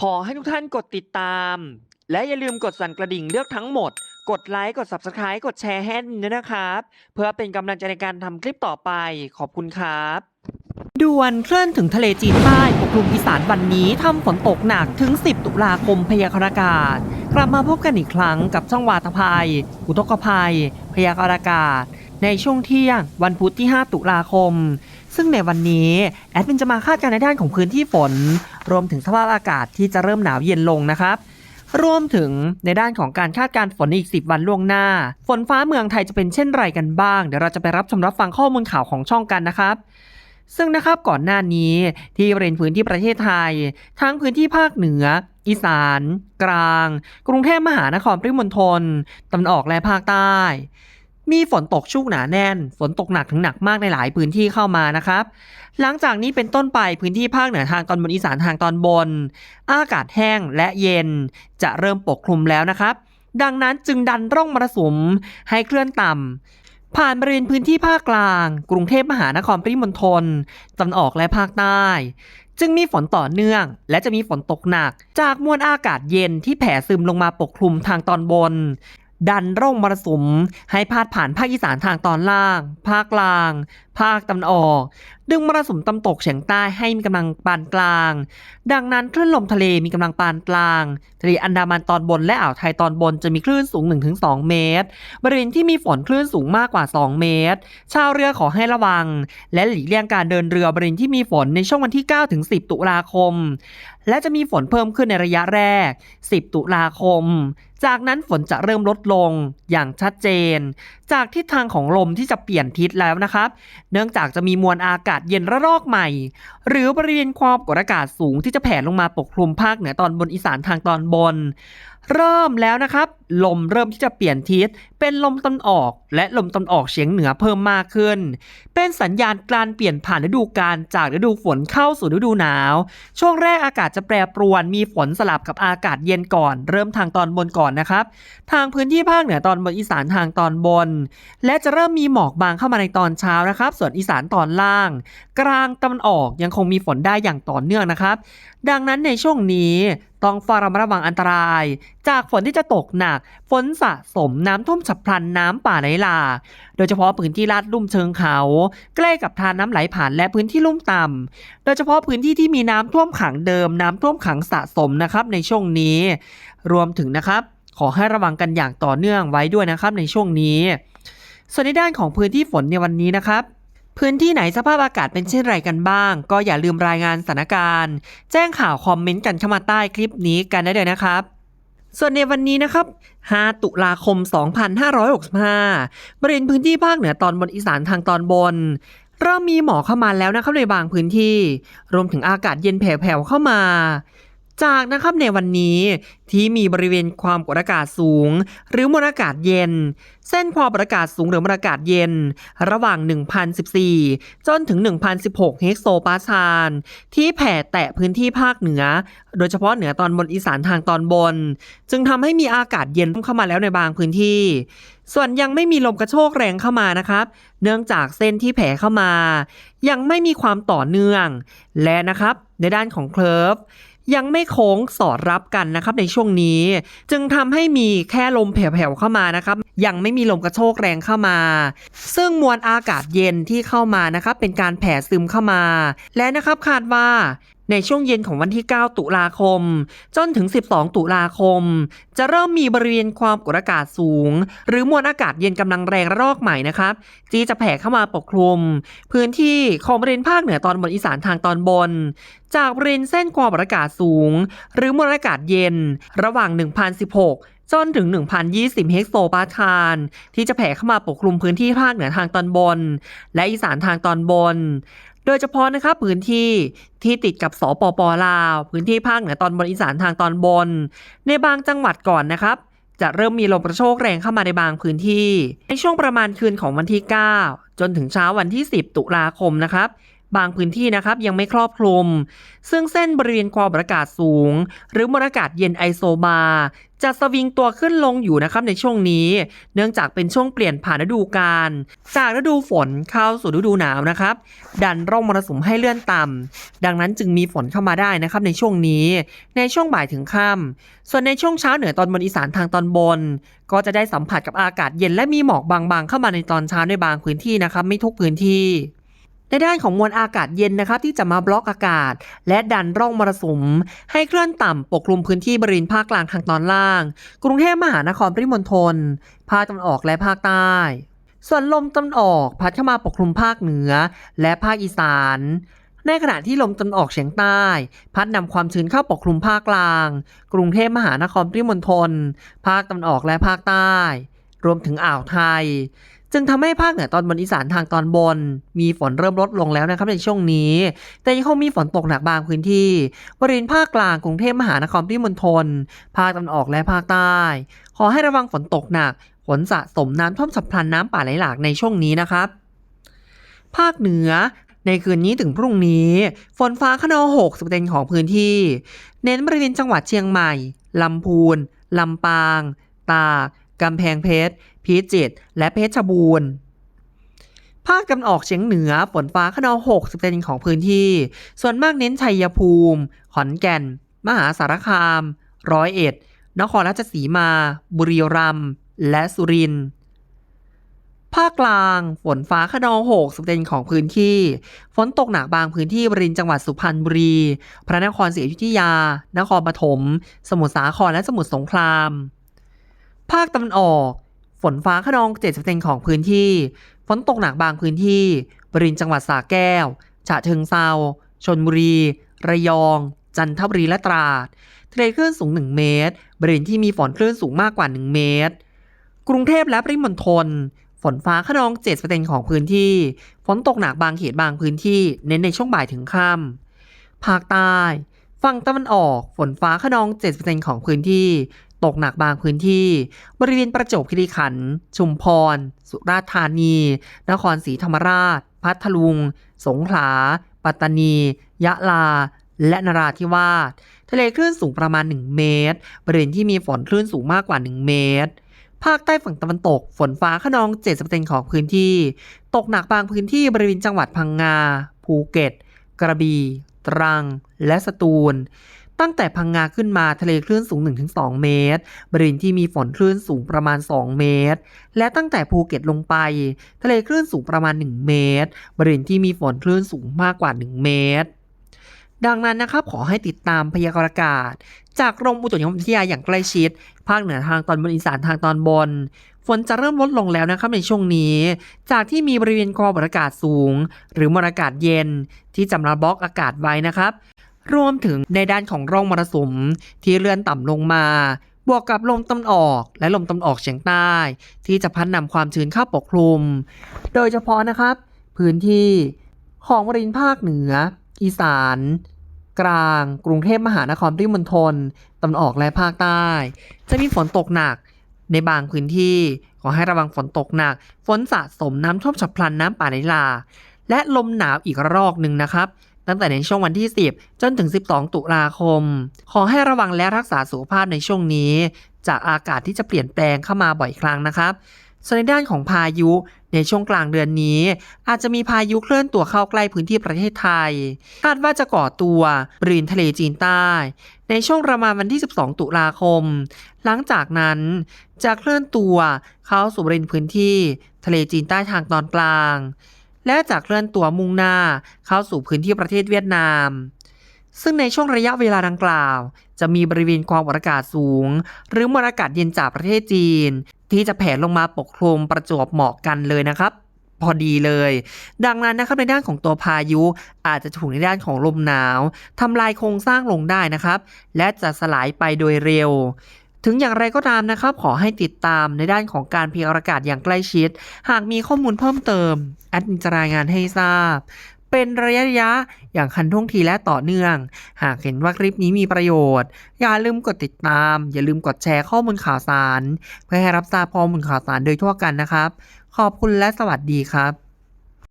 ขอให้ทุกท่านกดติดตาม และอย่าลืมกดสั่นกระดิ่งเลือกทั้งหมด กดไลค์ กด Subscribe กดแชร์ให้ด้วยนะครับ เพื่อเป็นกำลังใจในการทำคลิปต่อไป ขอบคุณครับด่วนเคลื่อนถึงทะเลจีนใต้ปกคลุมอีสานวันนี้ทำฝนตกหนักถึง 10 ตุลาคมพยากรณ์อากาศ กลับมาพบกันอีกครั้งกับช่องวาตภัย อุทกภัย พยากรณ์อากาศ ในช่วงเที่ยง วันพุธที่ 5 ตุลาคม ซึ่งในวันนี้แอดมินจะมาคาดการณ์ในด้านของพื้นที่ฝน รวมถึงสภาพอากาศที่จะเริ่มหนาวเย็นลงนะครับรวมถึงในด้านของการคาดการณ์ฝนในอีก 10 วันล่วงหน้า ฝนฟ้าเมืองไทยจะเป็นเช่นไรกันบ้าง เดี๋ยวเราจะไปรับชมรับฟังข้อมูลข่าวของช่องกันนะครับ ซึ่งนะครับก่อนหน้านี้ที่บริเวณพื้นที่ประเทศไทย ทั้งพื้นที่ภาคเหนือ อีสาน กลาง กรุงเทพมหานครปริมณฑลตะวันออกและภาคใต้ มีฝนตกชุกหนาแน่น ฝนตกหนักถึงหนักมากในหลายพื้นที่เข้ามานะครับ หลังจากนี้เป็นต้นไปพื้นที่ภาคเหนือทางตอนบนอีสานทางตอนบน อากาศแห้งและเย็น จะเริ่มปกคลุมแล้วนะครับ ดังนั้นจึงดันร่องมรสุมให้เคลื่อนต่ำผ่านบริเวณพื้นที่ภาคกลาง กรุงเทพมหานครปริมณฑลตะวันออกและภาคใต้จึงมีฝนต่อเนื่อง และจะมีฝนตกหนัก จากมวลอากาศเย็นที่แผ่ซึมลงมาปกคลุมทางตอนบน ดันร่องมรสุมให้พาดผ่านภาคอีสานทางตอนล่าง ภาคกลาง ภาคตะวันออก ดึงมรสุมตะวันตกเฉียงใต้ให้มีกำลังปานกลาง ดังนั้นคลื่นลมทะเลมีกำลังปานกลาง ทะเลอันดามันตอนบนและอ่าวไทยตอนบนจะมีคลื่นสูง 1-2 เมตร บริเวณที่มีฝนคลื่นสูงมากกว่า 2 เมตร ชาวเรือขอให้ระวัง และหลีกเลี่ยงการเดินเรือบริเวณที่มีฝนในช่วงวันที่ 9-10 ตุลาคม และจะมีฝนเพิ่มขึ้นในระยะแรก 10 ตุลาคม จากนั้นฝนจะเริ่มลดลงอย่างชัดเจน จากทิศทางของลมที่จะเปลี่ยนทิศแล้วนะครับ เนื่องจากจะมีมวลอากาศเย็นระลอกใหม่ หรือบริเวณความกดอากาศสูงที่จะแผ่ลงมาปกคลุมภาคเหนือตอนบนอีสานทางตอนบนเริ่มแล้วนะครับ ลมเริ่มที่จะเปลี่ยนทิศเป็นลมตะวันออก และลมตะวันออกเฉียงเหนือเพิ่มมากขึ้น เป็นสัญญาณการเปลี่ยนผ่านฤดูกาลจากฤดูฝนเข้าสู่ฤดูหนาว ช่วงแรกอากาศจะแปรปรวนมีฝนสลับกับอากาศเย็นก่อน เริ่มทางตอนบนก่อนนะครับ ทางพื้นที่ภาคเหนือตอนบนอีสานทางตอนบน และจะเริ่มมีหมอกบางเข้ามาในตอนเช้านะครับ ส่วนอีสานตอนล่าง กลางตะวันออกยังคงมีฝนได้อย่างต่อเนื่องนะครับ ดังนั้นในช่วงนี้ ต้องเฝ้าระมัดระวังอันตราย จากฝนที่จะตกหนัก ฝนสะสมน้ำท่วมฉับพลันน้ำป่าไหลหลากโดยเฉพาะพื้นที่ลาดลุ่มเชิงเขา ใกล้กับทานน้ำไหลผ่านและพื้นที่ลุ่มต่ำโดยเฉพาะพื้นที่ที่มีน้ำท่วมขังเดิม น้ำท่วมขังสะสมนะครับในช่วงนี้ รวมถึงนะครับ ขอให้ระวังกันอย่างต่อเนื่องไว้ด้วยนะครับในช่วงนี้ ส่วนในด้านของพื้นที่ฝนในวันนี้นะครับ พื้นที่ไหนสภาพอากาศเป็นเช่นไรกันบ้าง ก็อย่าลืมรายงานสถานการณ์ แจ้งข่าวคอมเมนต์กันเข้ามาใต้คลิปนี้กันได้เลยนะครับส่วนในวันนี้นะครับ 5 ตุลาคม 2565 บริเวณพื้นที่ภาคเหนือตอนบนอีสานทางตอนบน เริ่มมีหมอกเข้ามาแล้วนะครับในบางพื้นที่ รวมถึงอากาศเย็นแผ่วๆเข้ามา จากนะครับในวันนี้ที่มีบริเวณความกดอากาศสูง หรือมวลอากาศเย็น เส้นความกดอากาศสูงหรือมวลอากาศเย็น ระหว่าง 1,014 จนถึง 1,016 เฮกโซปาสคาลที่แผ่แตะพื้นที่ภาคเหนือ โดยเฉพาะเหนือตอนบนอีสานทางตอนบน จึงทำให้มีอากาศเย็นเข้ามาแล้วในบางพื้นที่ ส่วนยังไม่มีลมกระโชกแรงเข้ามานะครับ เนื่องจากเส้นที่แผ่เข้ามา ยังไม่มีความต่อเนื่อง และนะครับในด้านของเคลิร์ฟ ยังไม่โค้งสอดรับกันนะครับในช่วงนี้ จึงทำให้มีแค่ลมแผ่วๆเข้ามานะครับ ยังไม่มีลมกระโชกแรงเข้ามา ซึ่งมวลอากาศเย็นที่เข้ามานะครับเป็นการแผ่ซึมเข้ามา และนะครับคาดว่า ในช่วงเย็นของวันที่ 9 ตุลาคม จนถึง 12 ตุลาคม จะเริ่มมีบริเวณความกดอากาศสูง หรือมวลอากาศเย็นกำลังแรงระลอกใหม่นะครับที่จะแผ่เข้ามาปกคลุม พื้นที่ของบริเวณภาคเหนือตอนบนอีสานทางตอนบน จากบริเวณเส้นความกดอากาศสูง หรือมวลอากาศเย็น ระหว่าง 1,016จนถึง 1,020 เฮกโซปาสคาลที่จะแผ่เข้ามาปกคลุมพื้นที่ภาคเหนือทางตอนบน และอีสานทางตอนบน โดยเฉพาะนะครับพื้นที่ที่ติดกับสปปลาว พื้นที่ภาคเหนือตอนบนอีสานทางตอนบน ในบางจังหวัดก่อนนะครับ จะเริ่มมีลมกระโชกแรงเข้ามาในบางพื้นที่ ในช่วงประมาณคืนของวันที่ 9 จนถึงเช้าวันที่ 10 ตุลาคมนะครับ บางพื้นที่นะครับยังไม่ครอบคลุม ซึ่งเส้นบริเวณความอากาศสูง หรือมวลอากาศเย็นไอโซบาร์จะสวิงตัวขึ้นลงอยู่นะครับในช่วงนี้ เนื่องจากเป็นช่วงเปลี่ยนผ่านฤดูกาลจากฤดูฝนเข้าสู่ฤดูหนาวนะครับ ดันร่องมรสุมให้เลื่อนต่ำดังนั้นจึงมีฝนเข้ามาได้นะครับในช่วงนี้ ในช่วงบ่ายถึงค่ำส่วนในช่วงเช้าเหนือตอนบนอีสานทางตอนบน ก็จะได้สัมผัสกับอากาศเย็นและมีหมอกบางๆ เข้ามาในตอนเช้าในบางพื้นที่นะครับไม่ทุกพื้นที่ ในด้านของมวลอากาศเย็นนะครับที่จะมาบล็อกอากาศ และดันร่องมรสุม ให้เคลื่อนต่ำปกคลุมพื้นที่บริเวณภาคกลางทางตอนล่าง กรุงเทพมหานครปริมณฑลภาคตะวันออกและภาคใต้ ส่วนลมตะวันออกพัดเข้ามาปกคลุมภาคเหนือ และภาคอีสานในขณะที่ลมตะวันออกเฉียงใต้ พัดนำความชื้นเข้าปกคลุมภาคกลาง กรุงเทพมหานครปริมณฑลภาคตะวันออกและภาคใต้ รวมถึงอ่าวไทย จึงทำให้ภาคเหนือตอนบนอีสานทางตอนบน มีฝนเริ่มลดลงแล้วนะครับในช่วงนี้ แต่ยังคงมีฝนตกหนักบางพื้นที่ บริเวณภาคกลางกรุงเทพมหานครปริมณฑลภาคตะวันออกและภาคใต้ ขอให้ระวังฝนตกหนักฝนสะสมน้ำท่วมฉับพลันน้ำป่าไหลหลากในช่วงนี้นะครับ ภาคเหนือในคืนนี้ถึงพรุ่งนี้ ฝนฟ้าขนอง60%ของพื้นที่ เน้นบริเวณจังหวัดเชียงใหม่ ลำพูน ลำปาง ตาก กำแพงเพชร พิจิตร และเพชรบูรณ์ ภาคตะวันออกเฉียงเหนือฝนฟ้าขนอง60%ของพื้นที่ ส่วนมากเน้นชัยภูมิ ขอนแก่น มหาสารคาม ร้อยเอ็ด นครราชสีมา บุรีรัมย์ และสุรินทร์ภาคกลางฝนฟ้าขนอง60%ของพื้นที่ ฝนตกหนักบางพื้นที่บริเวณจังหวัดสุพรรณบุรี พระนครศรีอยุธยา นครปฐม สมุทรสาคร และสมุทรสงคราม ภาคตะวันออก ฝนฟ้าขนอง70%ของพื้นที่ ฝนตกหนักบางพื้นที่ บริเวณจังหวัดสระแก้ว ฉะเชิงเซาชนบุรี ระยอง จันทบุรีและตราด ทะเลคลื่นสูง 1 เมตร บริเวณที่มีฝนคลื่นสูงมากกว่า 1 เมตร กรุงเทพและปริมณฑล ฝนฟ้าขนอง7%ของพื้นที่ ฝนตกหนักบางเขตบางพื้นที่ เน้นในช่วงบ่ายถึงค่ำภาคใต้ ฝั่งตะวันออก ฝนฟ้าขนอง 7%ของพื้นที่ ตกหนักบางพื้นที่ บริเวณประจวบคีรีขันธ์ชุมพร สุราษฎร์ธานี นครศรีธรรมราช พัทลุง สงขลา ปัตตานี ยะลา และนราธิวาสทะเลคลื่นสูงประมาณ 1 เมตร บริเวณที่มีฝนคลื่นสูงมากกว่า 1 เมตรภาคใต้ฝั่งตะวันตก ฝนฟ้าขนอง 70%ของพื้นที่ ตกหนักบางพื้นที่บริเวณจังหวัดพังงา ภูเก็ต กระบี่ ตรัง และสตูล ตั้งแต่พังงาขึ้นมาทะเลคลื่นสูง 1-2 เมตร บริเวณที่มีฝนคลื่นสูงประมาณ 2 เมตร และตั้งแต่ภูเก็ตลงไป ทะเลคลื่นสูงประมาณ 1 เมตร บริเวณที่มีฝนคลื่นสูงมากกว่า 1 เมตร ดังนั้นนะครับขอให้ติดตามพยากรณ์อากาศ จากกรมอุตุนิยมวิทยาอย่างใกล้ชิด ภาคเหนือทางตอนบนอีสานทางตอนบนฝนจะเริ่มลดลงแล้วนะครับในช่วงนี้ จากที่มีบริเวณความกดอากาศสูง หรือมวลอากาศเย็นที่จะมาบล็อกอากาศไว้นะครับ รวมถึงในด้านของร่องมรสุมที่เลื่อนต่ำลงมา บวกกับลมตะวันออกและลมตะวันออกเฉียงใต้ ที่จะพัดนำความชื้นเข้าปกคลุม โดยเฉพาะนะครับ พื้นที่ของบริเวณภาคเหนือ อีสาน กลาง กรุงเทพมหานครปริมณฑลตะวันออกและภาคใต้ จะมีฝนตกหนักในบางพื้นที่ ขอให้ระวังฝนตกหนัก ฝนสะสมน้ำท่วมฉับพลันน้ำป่าไหลหลากและลมหนาวอีกระลอกหนึ่งนะครับ ตั้งแต่ในช่วงวันที่ 10 จนถึง 12 ตุลาคม ขอให้ระวังและรักษาสุขภาพในช่วงนี้ จากอากาศที่จะเปลี่ยนแปลงเข้ามาบ่อยครั้งนะครับส่วนในด้านของพายุในช่วงกลางเดือนนี้ อาจจะมีพายุเคลื่อนตัวเข้าใกล้พื้นที่ประเทศไทย คาดว่าจะก่อตัวบริเวณทะเลจีนใต้ ในช่วงประมาณวันที่ 12 ตุลาคม หลังจากนั้นจะเคลื่อนตัวเข้าสู่บริเวณพื้นที่ ทะเลจีนใต้ทางตอนกลาง และจะเคลื่อนตัวมุ่งหน้าเข้าสู่พื้นที่ประเทศเวียดนาม ซึ่งในช่วงระยะเวลาดังกล่าว จะมีบริเวณความกดอากาศสูง หรือมวลอากาศเย็นจากประเทศจีน ที่จะแผ่ลงมาปกคลุมประจวบเหมาะกันเลยนะครับ พอดีเลย ดังนั้นนะครับในด้านของตัวพายุอาจจะถูกในด้านของลมหนาวทำลายโครงสร้างลงได้นะครับ และจะสลายไปโดยเร็ว ถึงอย่างไรก็ตามนะครับ ขอให้ติดตามในด้านของการเพยากรณ์อากาศอย่างใกล้ชิด หากมีข้อมูลเพิ่มเติม แอดมินจะรายงานให้ทราบ เป็นระยะระยะอย่างคันท่วงทีและต่อเนื่อง หากเห็นว่าคลิปนี้มีประโยชน์ อย่าลืมกดติดตาม อย่าลืมกดแชร์ข้อมูลข่าวสาร เพื่อให้รับทราบข้อมูลข่าวสารโดยทั่วกันนะครับ ขอบคุณและสวัสดีครับ